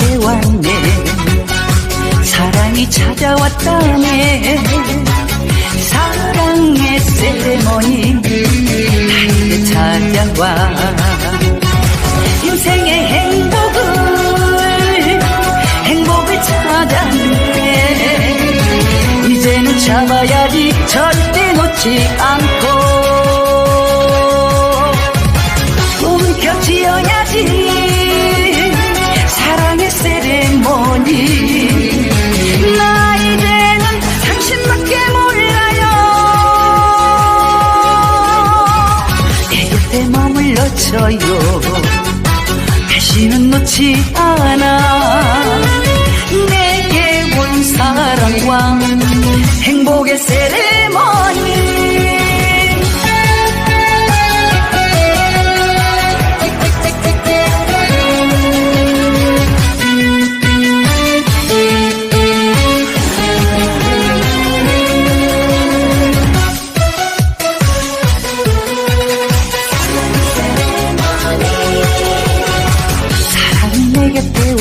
해왔네. 사랑이 찾아왔다네. 사랑의 세레머니 달게 찾아와 인생의 행복을 행복을 찾았네. 이제는 잡아야지 절대 놓지 않고. 머물러줘요. 다시는 놓지 않아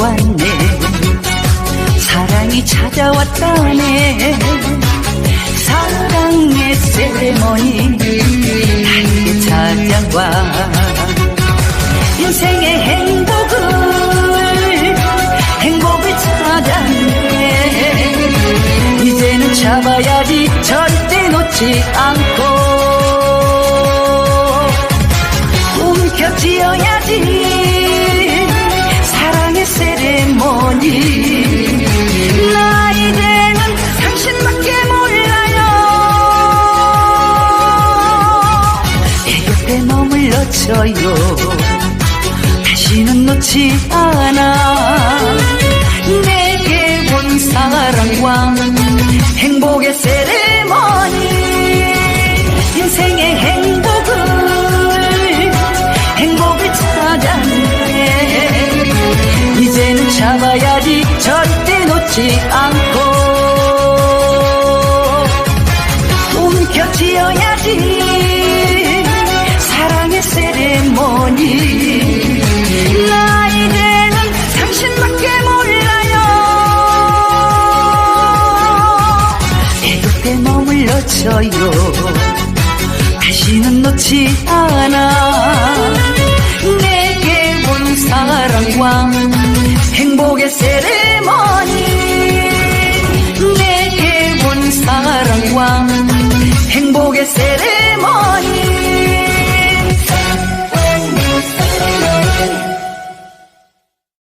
왔네. 사랑이 찾아왔다네. 사랑의 세레머니. 달게 찾아와. 인생의 행복을 행복을 찾았네 이제는 잡아야지 절대 놓지 않고 머물러줘요. 다시는 놓지 않아. 내게 온 사랑과 행복의 세레모니. 인생의 행복을 행복을 찾았네 이제는 잡아야지 절대 놓지 않고. 움켜쥐어야지 세레모니. 나 이제는 당신밖에 몰라요. 내 곁에 머물러줘요. 다시는 놓지 않아. 내게 온 사랑과 행복의 세레